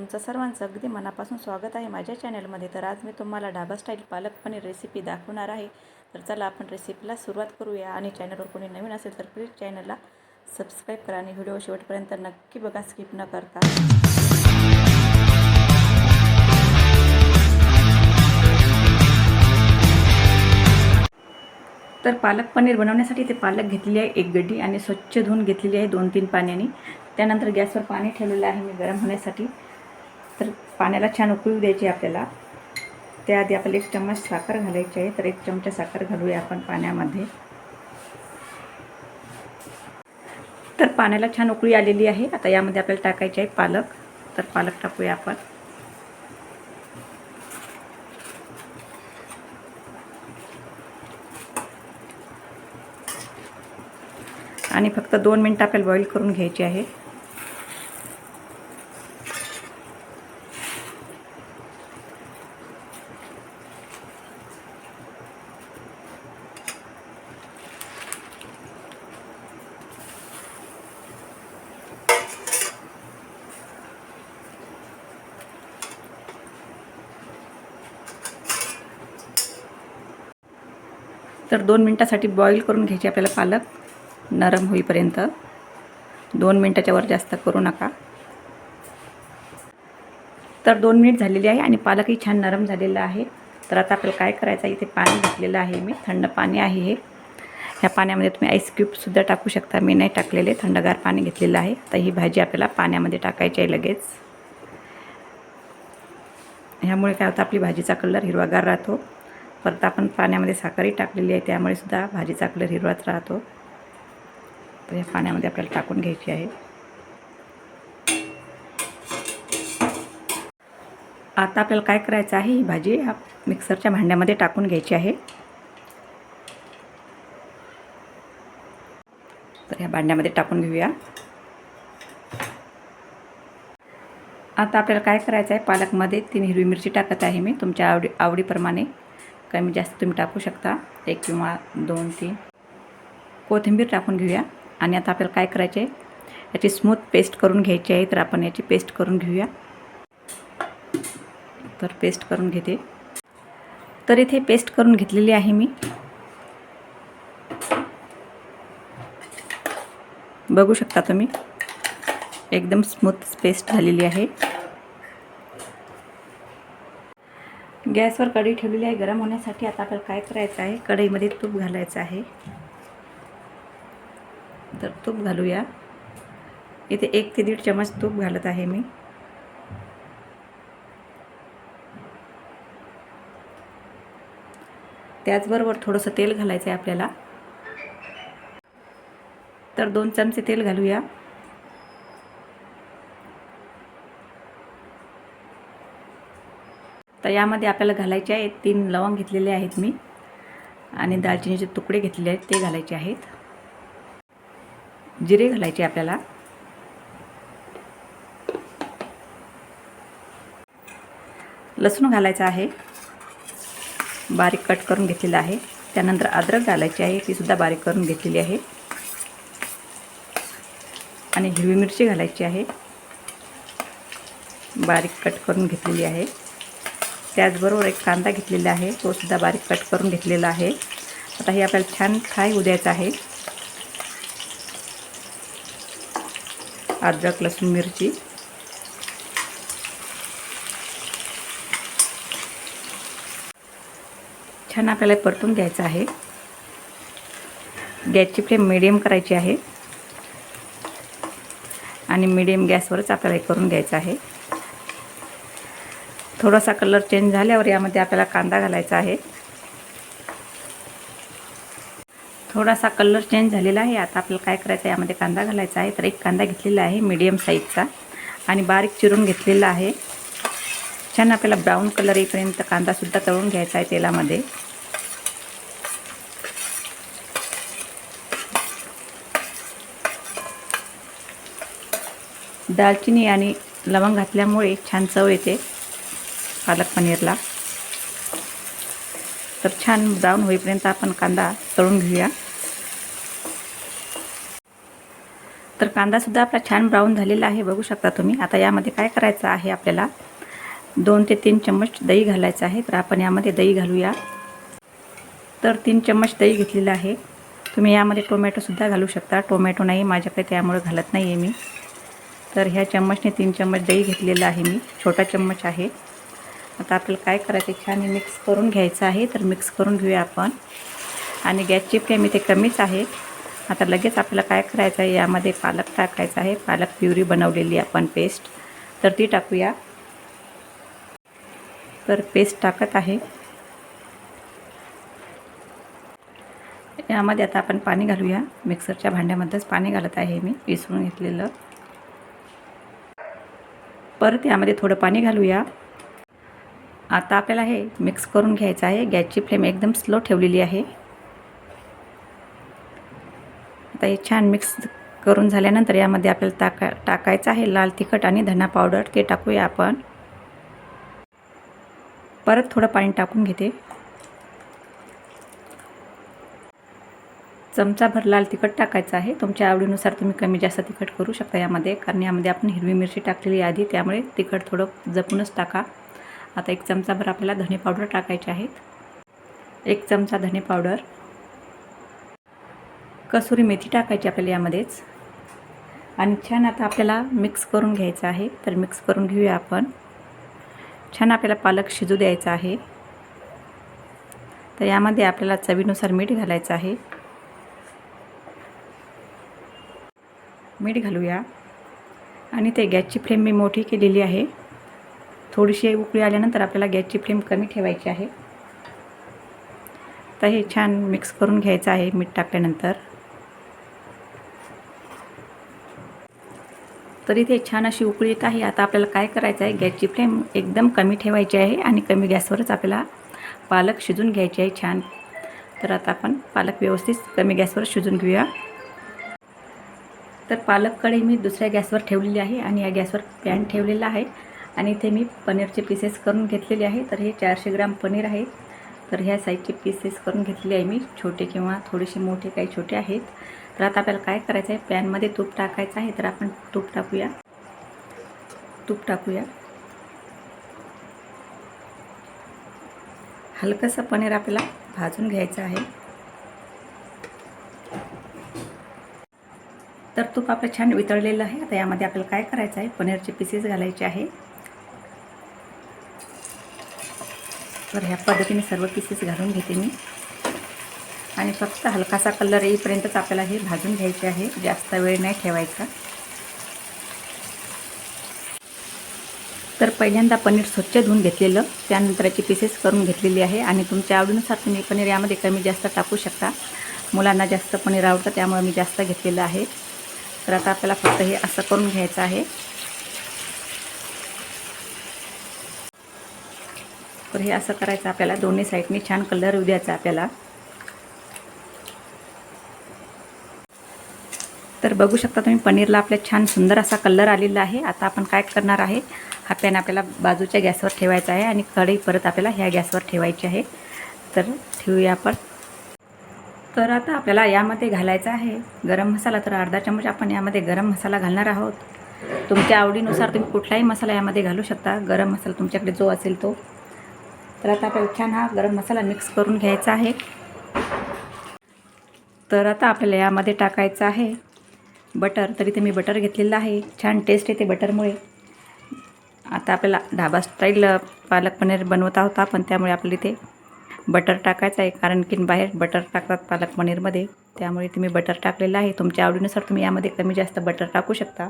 तुमचं सर्वांचं अगदी मनापासून स्वागत आहे माझ्या चॅनलमध्ये. तर आज मी तुम्हाला डाबा स्टाईल पालक पनीर रेसिपी दाखवणार आहे. तर चला आपण रेसिपीला सुरुवात करूया. आणि चॅनलवर कोणी नवीन असेल तर प्लीज चॅनलला सबस्क्राईब करा आणि व्हिडिओ शेवटपर्यंत नक्की बघा स्किप न करता. तर पालक पनीर बनवण्यासाठी ते पालक घेतलेली आहे एक गड्डी आणि स्वच्छ धुवून घेतलेली आहे दोन तीन पाण्याने. त्यानंतर गॅसवर पाणी ठेवलेलं आहे मी गरम होण्यासाठी. पाण्याला छान उकळू द्यायची आपल्याला. त्याआधी आपल्याला एक चम्मच साखर घालायची आहे. तर एक चमचा साखर घालूया आपण पाण्यामध्ये. तर पाण्याला छान उकळी आलेली आहे. आता यामध्ये आपल्याला टाकायचे आहे पालक. तर पालक टाकूया आपण. आणि फक्त दोन मिनटं आपल्याला बॉईल करून घ्यायची आहे. तर दोन मिनटासाठी बॉईल करून घ्यायचे आपल्याला पालक. नरम होईपर्यंत. दोन मिनटाच्या वर जास्त करू नका. तर दोन मिनिट झालेली आहे आणि पालकही छान नरम झालेलं आहे. तर आता आपल्याला काय करायचं आहे? इथे पाणी घेतलेलं आहे मी. थंड पाणी आहे हे. ह्या पाण्यामध्ये तुम्ही आईस क्यूबसुद्धा टाकू शकता. मी नाही टाकलेले. थंडगार पाणी घेतलेलं आहे. तर ही भाजी आपल्याला पाण्यामध्ये टाकायची आहे लगेच. ह्यामुळे काय होतं? आपली भाजीचा कलर हिरवागार राहतो. परत आपण पाण्यामध्ये साखरही टाकलेली आहे त्यामुळे सुद्धा भाजीचा कलर हिरवाच राहतो. तर या पाण्यामध्ये आपल्याला टाकून घ्यायची आहे. आता आपल्याला काय करायचं आहे ही भाजी मिक्सरच्या भांड्यामध्ये टाकून घ्यायची आहे. तर ह्या भांड्यामध्ये टाकून घेऊया. आता आपल्याला काय करायचं आहे पालकमध्ये तीन हिरवी मिरची टाकत आहे मी तुमच्या आवडी आवडीप्रमाणे. कमी म्हणजे जास्त तुम्ही टाकू शकता. एक किंवा दोन तीन. कोथिंबीर टाकून घेऊया. आणि आता आपल्याला काय करायचे याची स्मूथ पेस्ट करून घ्यायची आहे. तर आपण याची पेस्ट करून घेऊया. तर पेस्ट करून घेते. तर इथे पेस्ट करून घेतलेली आहे मी. बघू शकता तुम्ही. एकदम स्मूथ पेस्ट झालेली आहे. गॅसवर कढई ठेवलेली आहे. गरम होण्यासाठी आता आपल्याला काय करायचं आहे? कढईमध्ये तूप घालायचं आहे. तर तूप घालूया. इथे एक ते दीड चमच तूप घालत आहे मी. त्याचबरोबर थोडंसं तेल घालायचं आहे आपल्याला. तर दोन चमचे तेल घालूया. तर यामध्ये आपल्याला घालायचे आहेत तीन लवंग घेतलेले आहेत मी. आणि दालचिनीचे तुकडे घेतलेले आहेत ते घालायचे आहेत. जिरे घालायचे आपल्याला. लसूण घालायचं आहे. बारीक कट करून घेतलेलं आहे. त्यानंतर अद्रक घालायची आहे तीसुद्धा बारीक करून घेतलेली आहे. आणि हिरवी मिरची घालायची आहे. बारीक कट करून घेतलेली आहे. त्याचबरोबर एक कांदा घेतलेला आहे. तो सुद्धा बारीक कट करून घेतलेला आहे. आता हे आपल्याला छान फ्राय होऊ द्यायचं आहे. अद्रक लसूण मिरची. छान आपल्याला परतून घ्यायचं आहे. गॅसची फ्लेम मिडियम करायची आहे. आणि मिडियम गॅसवरच आपल्याला हे करून घ्यायचं आहे. थोडासा कलर चेंज झाल्यावर यामध्ये आपल्याला कांदा घालायचा आहे. थोडासा कलर चेंज झालेला आहे. आता आपल्याला काय करायचं आहे? यामध्ये कांदा घालायचा आहे. तर एक कांदा घेतलेला आहे मीडियम साईजचा. आणि बारीक चिरून घेतलेला आहे. छान आपल्याला ब्राऊन कलर येईपर्यंत कांदासुद्धा तळून घ्यायचा आहे तेलामध्ये. दालचिनी आणि लवंग घातल्यामुळे छान चव येते. पालक पनीरला. तर छान ब्राऊन होईपर्यंत आपण कांदा तळून घेऊया. तर कांदासुद्धा आपला छान ब्राऊन झालेला आहे बघू शकता तुम्ही. आता यामध्ये काय करायचं आहे आपल्याला? दोन ते तीन चम्मच दही घालायचं आहे तर आपण यामध्ये दही घालूया. तर तीन चम्मच दही घेतलेलं आहे. तुम्ही यामध्ये टोमॅटोसुद्धा घालू शकता. टोमॅटो नाही माझ्याकडे त्यामुळे घालत नाही आहे मी. तर ह्या चम्मचने तीन चम्मच दही घेतलेलं आहे मी. छोटा चम्मच आहे. आता आपल्याला काय करायचं आहे छान मिक्स करून घ्यायचं आहे. तर मिक्स करून घेऊया आपण. आणि गॅसची फ्लेम इथे कमीच आहे. आता लगेच आपल्याला काय करायचं आहे यामध्ये पालक टाकायचा आहे. पालक प्युरी बनवलेली आपण पेस्ट तर ती टाकूया. तर पेस्ट टाकत आहे. यामध्ये आता आपण पाणी घालूया. मिक्सरच्या भांड्यामध्येच पाणी घालत आहे मी विसरून घेतलेलं. परत यामध्ये थोडं पाणी घालूया. आता आपल्याला हे मिक्स करून घ्यायचं आहे. गॅसची फ्लेम एकदम स्लो ठेवलेली आहे. आता हे छान मिक्स करून झाल्यानंतर यामध्ये आपल्याला टाका टाकायचं आहे लाल तिखट आणि धना पावडर ते टाकूया आपण. परत थोडं पाणी टाकून घेते. चमचाभर लाल तिखट टाकायचं आहे. तुमच्या आवडीनुसार तुम्ही कमी जास्त तिखट करू शकता यामध्ये कारण यामध्ये आपण हिरवी मिरची टाकलेली आधी त्यामुळे तिखट थोडं जपूनच टाका. आता एक चमचाभर आपल्याला धने पावडर टाकायचे आहेत. एक चमचा धने पावडर. कसुरी मेथी टाकायची आपल्याला यामध्येच. आणि छान आता आपल्याला मिक्स करून घ्यायचं आहे. तर मिक्स करून घेऊया आपण. छान आपल्याला पालक शिजू द्यायचा आहे. तर यामध्ये आपल्याला चवीनुसार मीठ घालायचं आहे. मीठ घालूया. आणि ते गॅसची फ्लेम मी मोठी केलेली आहे. थोडीशी उकळी आल्यानंतर आपल्याला गॅसची फ्लेम कमी ठेवायची आहे. तर हे छान मिक्स करून घ्यायचं आहे मीठ टाकल्यानंतर. तरी ते छान अशी उकळी येत आहे. आता आपल्याला काय करायचं आहे? गॅसची फ्लेम एकदम कमी ठेवायची आहे आणि कमी गॅसवरच आपल्याला पालक शिजून घ्यायची आहे छान. तर आता आपण पालक व्यवस्थित कमी गॅसवर शिजून घेऊया. तर पालक कढई मी दुसऱ्या गॅसवर ठेवलेली आहे आणि या गॅसवर पॅन ठेवलेला आहे. आणि इथे मी पनीरचे पीसेस करून घेतलेले आहे. तर हे चारशे ग्राम पनीर आहे. तर ह्या साईजचे पीसेस करून घेतलेले आहे मी. छोटे किंवा थोडेसे मोठे काही छोटे आहेत. तर आता आपल्याला काय करायचं आहे पॅनमध्ये तूप टाकायचं आहे. तर आपण तूप टाकूया. तूप टाकूया. हलकंसं पनीर आपल्याला भाजून घ्यायचं आहे. तर तूप आपलं छान वितळलेलं आहे. आता यामध्ये आपल्याला काय करायचं आहे पनीरचे पीसेस घालायचे आहे. तर ह्या पद्धतीने सर्व पीसेस घालून घेते मी. आणि फक्त हलकासा कलर येईपर्यंतच आपल्याला हे भाजून घ्यायचे आहे. जास्त वेळ नाही ठेवायचा. तर पहिल्यांदा पनीर स्वच्छ धुवून घेतलेलं. त्यानंतरची पीसेस करून घेतलेली आहे. आणि तुमच्या आवडीनुसार तुम्ही पनीर यामध्ये कमी जास्त टाकू शकता. मुलांना जास्त पनीर आवडतं त्यामुळे मी जास्त घेतलेलं आहे. तर आता आपल्याला फक्त हे असं करून घ्यायचं आहे. तर हे असं करायचं आपल्याला. दोन्ही साईडनी छान कलर येऊ द्यायचा आपल्याला. तर बघू शकता तुम्ही पनीरला आपल्या छान सुंदर असा कलर आलेला आहे. आता आपण काय करणार आहे हा पॅन आपल्याला बाजूच्या गॅसवर ठेवायचा आहे आणि कढई परत आपल्याला ह्या गॅसवर ठेवायची आहे. तर ठेवूया आपण. तर आता आपल्याला यामध्ये घालायचा आहे. गरम मसाला तर अर्धा चमच आपण यामध्ये गरम मसाला घालणार आहोत. तुमच्या आवडीनुसार तुम्ही कुठलाही मसाला यामध्ये घालू शकता. गरम मसाला तुमच्याकडे जो असेल तो. तर आता आपल्याला छान हा गरम मसाला मिक्स करून घ्यायचा आहे. तर आता आपल्याला यामध्ये टाकायचं आहे बटर. तर इथे मी बटर घेतलेलं आहे. छान टेस्ट येते बटरमुळे. आता आपल्याला ढाबा स्टाईल पालक पनीर बनवत आहोत आपण त्यामुळे आपल्याला इथे बटर टाकायचं आहे. कारण की बाहेर बटर टाकतात पालक पनीरमध्ये. त्यामुळे इथे मी बटर टाकलेलं आहे. तुमच्या आवडीनुसार तुम्ही यामध्ये कमी जास्त बटर टाकू शकता.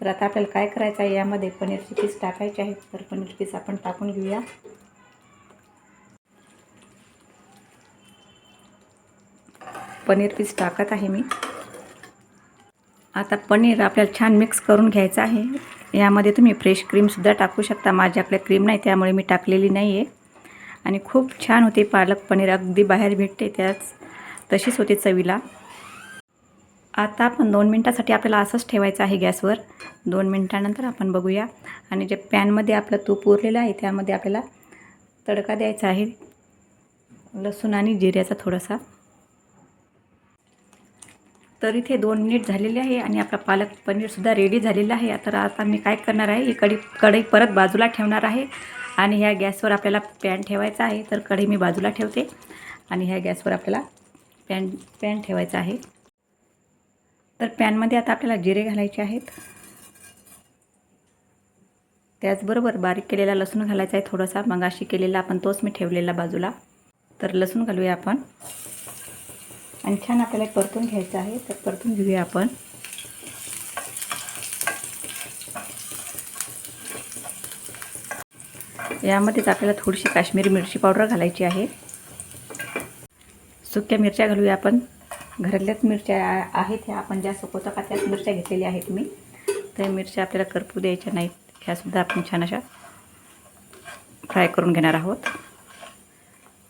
तर आता आपल्याला काय करायचं आहे? यामध्ये पनीरची पीस टाकायचे आहेत तर पनीर पीस आपण टाकून घेऊया. पनीर पीस टाकत आहे मी. आता पनीर आपल्याला छान मिक्स करून घ्यायचं आहे. यामध्ये तुम्ही फ्रेश क्रीमसुद्धा टाकू शकता. माझ्याकडे क्रीम नाही त्यामुळे मी टाकलेली नाही आहे आणि खूप छान होते पालक पनीर. अगदी बाहेर भेटते त्याच तशीच होते चवीला. आता आपण दोन मिनटासाठी आपल्याला असंच ठेवायचं आहे गॅसवर. दोन मिनटानंतर आपण बघूया. आणि जे पॅनमध्ये आपलं तूप उरलेलं आहे त्यामध्ये आपल्याला तडका द्यायचा आहे. लसूण आणि जिऱ्याचा थोडासा. तर इथे दोन मिनिट झालेले आहे आणि आपला पालक पनीरसुद्धा रेडी झालेलं आहे. तर आता मी काय करणार आहे? ही कढी कढई परत बाजूला ठेवणार आहे. आणि ह्या गॅसवर आपल्याला पॅन ठेवायचा आहे. तर कढई मी बाजूला ठेवते. आणि ह्या गॅसवर आपल्याला पॅन पॅन ठेवायचा आहे. तर पॅनमध्ये आता आपल्याला जिरे घालायचे आहेत. त्याचबरोबर बारीक केलेला लसूण घालायचा आहे. थोडासा मगाशी केलेला आपण तोच मी ठेवलेला बाजूला. तर लसूण घालूया आपण. आणि छान आपल्याला एक परतून घ्यायचं आहे. तर परतून घेऊया आपण. यामध्येच आपल्याला थोडीशी काश्मीरी मिरची पावडर घालायची आहे. सुक्या मिरच्या घालूया आपण. घरातल्याच मिरच्या आहेत ह्या. आपण ज्या सुकवतो का त्याच मिरच्या घेतलेल्या आहेत मी. त्या मिरच्या आपल्याला करपू द्यायच्या नाहीत. ह्यासुद्धा आपण छान अशा फ्राय करून घेणार आहोत.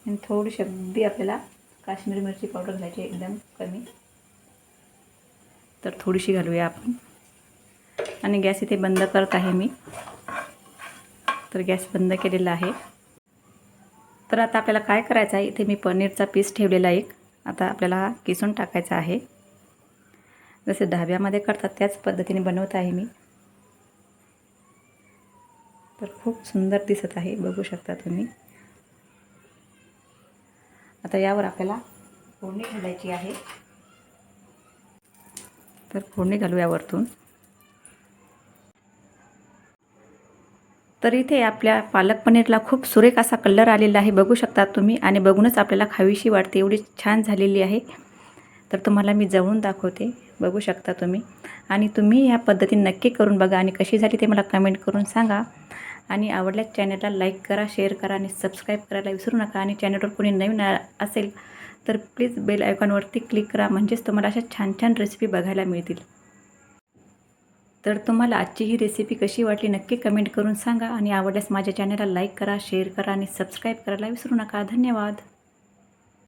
आणि थोडीशी अगदी आपल्याला काश्मीरी मिरची पावडर घालायची एकदम कमी. तर थोडीशी घालूया आपण. आणि गॅस इथे बंद करत आहे मी. तर गॅस बंद केलेला आहे. तर आता आपल्याला काय करायचं आहे? इथे मी पनीरचा पीस ठेवलेला एक. आता आपल्याला हा किसून टाकायचा आहे. जसे ढाब्यामध्ये करतात त्याच पद्धतीने बनवत आहे मी. तर खूप सुंदर दिसत आहे. बघू शकता तुम्ही. आता यावर आपल्याला फोडणी घालायची आहे. तर फोडणी घालू यावरतून. तर इथे आपल्या पालक पनीरला खूप सुरेख असा कलर आलेला आहे. बघू शकता तुम्ही आणि बघूनच आपल्याला खावीशी वाटते. एवढी छान झालेली आहे. तर तुम्हाला मी जवळून दाखवते. बघू शकता तुम्ही. आणि तुम्ही ह्या पद्धतीने नक्की करून बघा आणि कशी झाली ते मला कमेंट करून सांगा. आणि आवडल्यास चॅनलला लाईक करा शेअर करा आणि सबस्क्राईब करायला विसरू नका. आणि चॅनलवर कोणी नवीन असेल तर प्लीज बेल आयकॉनवरती क्लिक करा. म्हणजेच तुम्हाला अशा छान छान रेसिपी बघायला मिळतील. तर तुम्हाला आजची ही रेसिपी कशी वाटली नक्की कमेंट करून सांगा. आणि आवडल्यास माझ्या चॅनलला लाईक करा शेअर करा आणि सबस्क्राईब करायला विसरू नका. धन्यवाद.